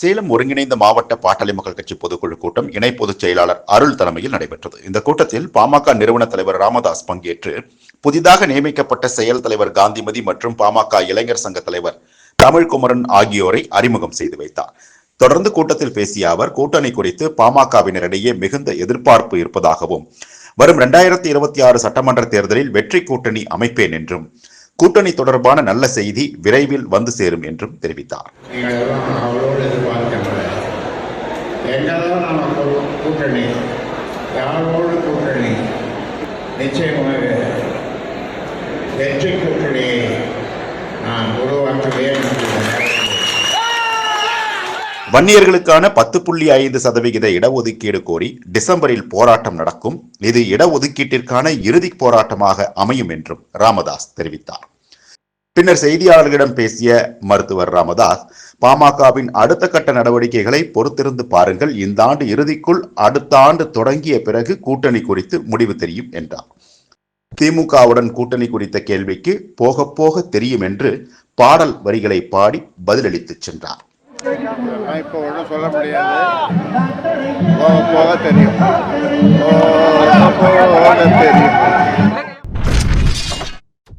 சேலம் ஒருங்கிணைந்த மாவட்ட பாட்டாளி மக்கள் கட்சி பொதுக்குழு கூட்டம் இணை பொதுச் செயலாளர் அருள் தலைமையில் நடைபெற்றது. இந்த கூட்டத்தில் பாமக நிறுவன தலைவர் ராமதாஸ் பங்கேற்று புதிதாக நியமிக்கப்பட்ட செயல் தலைவர் காந்திமதி மற்றும் பாமக இளைஞர் சங்க தலைவர் தமிழ்குமரன் ஆகியோரை அறிமுகம் செய்து வைத்தார். தொடர்ந்து கூட்டத்தில் பேசிய அவர் கூட்டணி குறித்து பாமகவினரிடையே மிகுந்த எதிர்பார்ப்பு இருப்பதாகவும் வரும் இரண்டாயிரத்தி இருபத்தி ஆறு சட்டமன்ற தேர்தலில் வெற்றி கூட்டணி அமைப்பேன் என்றும் கூட்டணி தொடர்பான நல்ல செய்தி விரைவில் வந்து சேரும் என்றும் தெரிவித்தார். கூட்டணி யாரோடு கூட்டணி நிச்சயமாக வெற்றி கூட்டணியை நான் வன்னியர்களுக்கான பத்து புள்ளி ஐந்து சதவிகித இடஒதுக்கீடு கோரி டிசம்பரில் போராட்டம் நடக்கும். இது இடஒதுக்கீட்டிற்கான இறுதி போராட்டமாக அமையும் என்றும் ராமதாஸ் தெரிவித்தார். பின்னர் செய்தியாளர்களிடம் பேசிய மருத்துவர் ராமதாஸ் பாமகவின் அடுத்த கட்ட நடவடிக்கைகளை பொறுத்திருந்து பாருங்கள். இந்த ஆண்டு இறுதிக்குள் அடுத்த ஆண்டு தொடங்கிய பிறகு கூட்டணி குறித்து முடிவு தெரியும் என்றார். திமுகவுடன் கூட்டணி குறித்த கேள்விக்கு போக போக தெரியும் என்று பாடல் வரிகளை பாடி பதிலளித்துச் சென்றார். இப்போ ஒன்றும் சொல்ல முடியாது. போக போக தெரியும். போக போக தெரியும்.